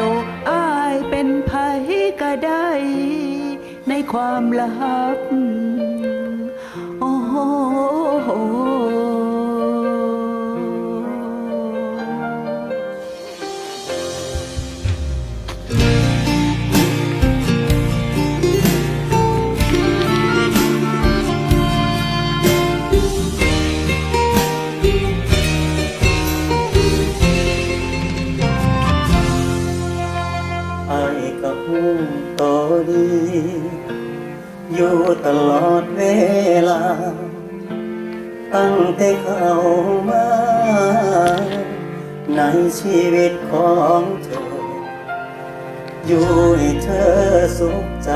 ให้โตอายเป็นไผก็ได้ ในความลับ โอ้โห อยู่ตลอดเวลา ตั้งแต่เข้ามา ในชีวิตของเธอ อยู่ให้เธอสุขใจ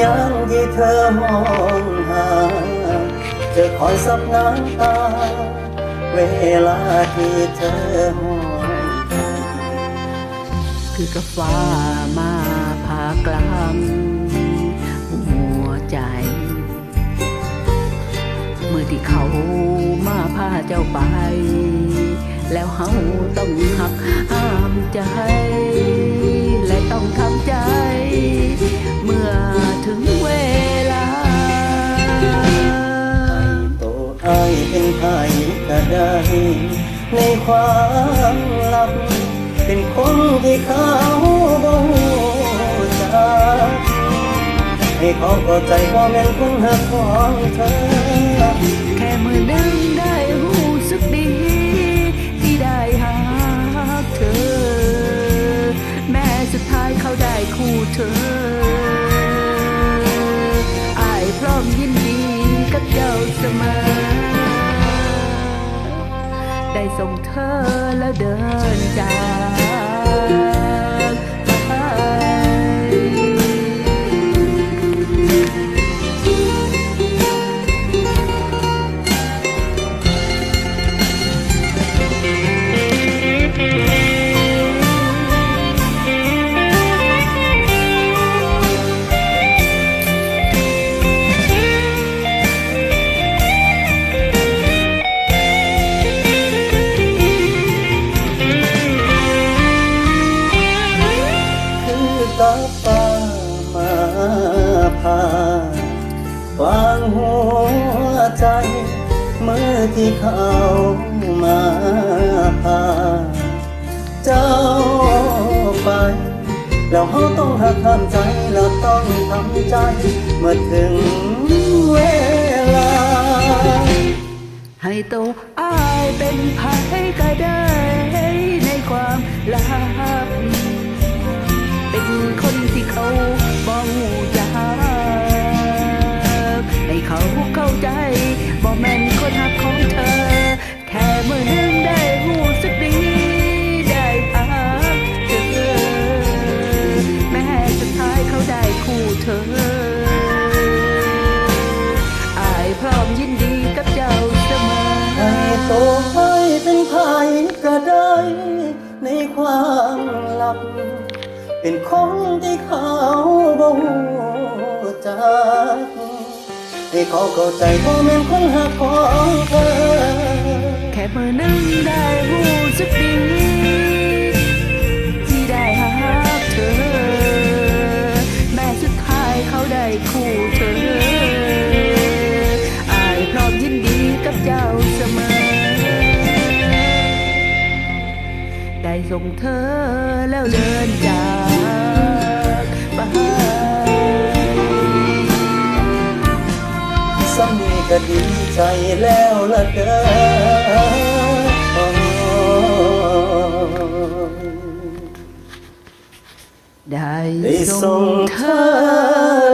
ยังที่เธอมองหา จะคอยซับน้ำตา เวลาที่เธอหอยใจคือกับฟ้ามาพากลาง ใจ เมื่อที่เขามาพาเจ้าไป แล้วเฮาต้องหักห้ามใจ และต้องทำใจ เมื่อถึงเวลาโตอายเป็นไผก็ได้ในความลับ เป็นคนที่เขาบ่ ให้เขาเข้าใจว่าแม่นคนหักของเธอ แค่มือหนึงได้รู้สึกดี ที่ได้หาเธอ แม้สุดท้ายเขาได้คู่เธออายพร้อมยินดีกับเจ้าเสมอ ได้ส่งเธอแล้วเดินจาก ใจ เมื่อที่เขามาพา เจ้าไป แล้วเขาต้องหักห้ามใจแล้วต้องทำใจ เมื่อถึงเวลา ให้โตอายเป็นไผก็ได้ในความลับ เป็นคนที่เขาบ่หูจักให้เขาเข้าใจว่าแม่นคนหักของเธอ แค่มือหนึงได้รู้สึกดีที่ ส่งเธอแล้วเดินจากไปสามีก็ดีใจแล้วละเด้อได้ส่งเธอ